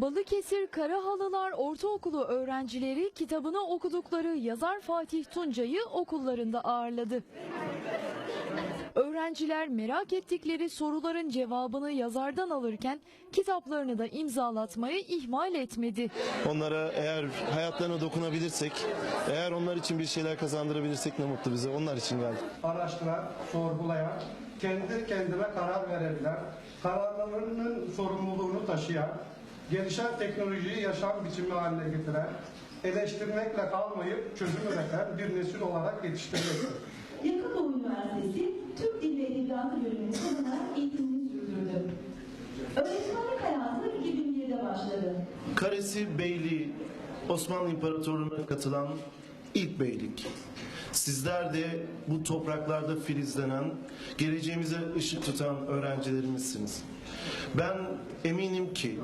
Balıkesir Karahalılar Ortaokulu öğrencileri kitabını okudukları yazar Fatih Tuncay'ı okullarında ağırladı. Öğrenciler merak ettikleri soruların cevabını yazardan alırken kitaplarını da imzalatmayı ihmal etmedi. Onlara eğer hayatlarına dokunabilirsek, eğer onlar için bir şeyler kazandırabilirsek ne mutlu bize. Onlar için geldik. araştıran, sorgulayan, kendi kendine karar verebilen, kararlarının sorumluluğunu taşıyan, gelişen teknolojiyi yaşam biçimi haline getiren, eleştirmekle kalmayıp çözüm üreten bir nesil olarak yetiştirmektir. Yakın Doğu Üniversitesi Türk Dili ve Edebiyatı bölümünün sonuna eğitimini sürdürdü. Öğretmenlik hayatı 2001'de başladı. Karesi Beyliği, Osmanlı İmparatorluğu'na katılan ilk beylik. Sizler de bu topraklarda filizlenen, geleceğimize ışık tutan öğrencilerimizsiniz. Ben eminim ki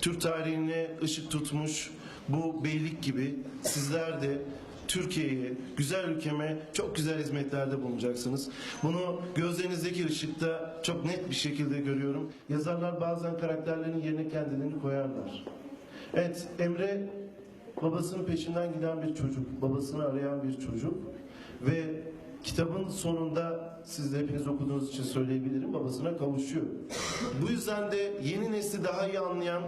Türk tarihine ışık tutmuş bu beylik gibi sizler de Türkiye'ye, güzel ülkeme çok güzel hizmetlerde bulunacaksınız. Bunu gözlerinizdeki ışıkta çok net bir şekilde görüyorum. Yazarlar bazen karakterlerin yerine kendilerini koyarlar. Evet, Emre babasının peşinden giden bir çocuk, babasını arayan bir çocuk ve kitabın sonunda siz de hepiniz okuduğunuz için söyleyebilirim babasına kavuşuyor. Bu yüzden de yeni nesli daha iyi anlayan,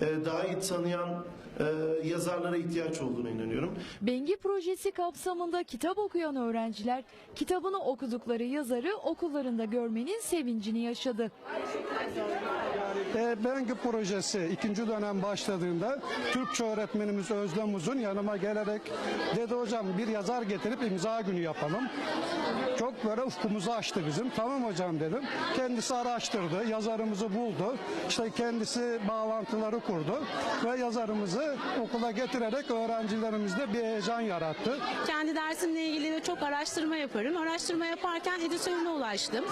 e, daha iyi tanıyan e, yazarlara ihtiyaç olduğuna inanıyorum. Bengi projesi kapsamında kitap okuyan öğrenciler kitabını okudukları yazarı okullarında görmenin sevincini yaşadı. E, Bengü projesi ikinci dönem başladığında Türkçe öğretmenimiz Özlem Uzun yanıma gelerek dedi hocam bir yazar getirip imza günü yapalım. Çok böyle ufkumuzu açtı bizim. Tamam hocam dedim. Kendisi araştırdı, yazarımızı buldu. İşte kendisi bağlantıları kurdu ve yazarımızı okula getirerek öğrencilerimizde bir heyecan yarattı. Kendi dersimle ilgili de çok araştırma yaparım. Araştırma yaparken editörüne ulaştım.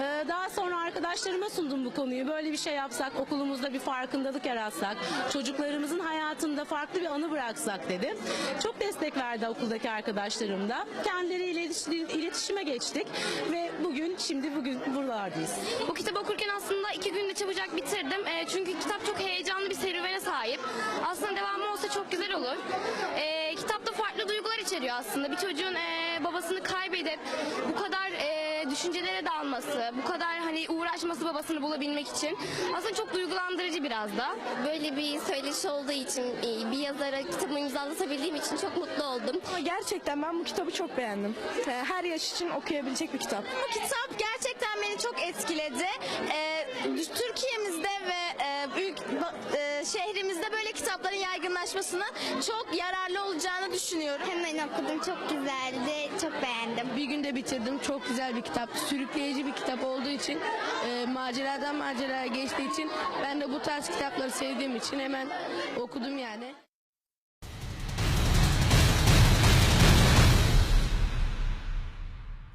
Ee, daha sonra arkadaşlarıma sundum bu konuyu. Böyle bir şey yapsak, okulumuzda bir farkındalık yaratsak, çocuklarımızın hayatında farklı bir anı bıraksak dedim. Çok destek verdi okuldaki arkadaşlarım da. Kendileriyle iletiş- iletişime geçtik ve bugün, şimdi bugün buralardayız. Bu kitabı okurken aslında iki günde çabucak bitirdim. E, çünkü kitap çok heyecanlı bir serüvene sahip. Aslında çok güzel olur. E, kitapta farklı duygular içeriyor aslında. Bir çocuğun e, babasını kaybedip bu kadar e, düşüncelere dalması, bu kadar hani uğraşması babasını bulabilmek için aslında çok duygulandırıcı biraz da. Böyle bir söyleşi olduğu için e, bir yazara kitabımı imzalatabildiğim için çok mutlu oldum. Ama gerçekten ben bu kitabı çok beğendim. Ee, Her yaş için okuyabilecek bir kitap. Bu kitap gerçekten beni çok etkiledi. Ee, Türkiye'mizde ve e, büyük ba- e, şehrimizde böyle kitapların yaygınlaşmasına çok yararlı olacağını düşünüyorum. Hemen okudum çok güzeldi, çok beğendim. Bir günde bitirdim. Çok güzel bir kitap. Sürükleyici bir kitap olduğu için, e, maceradan maceraya geçtiği için ben de bu tarz kitapları sevdiğim için hemen okudum yani.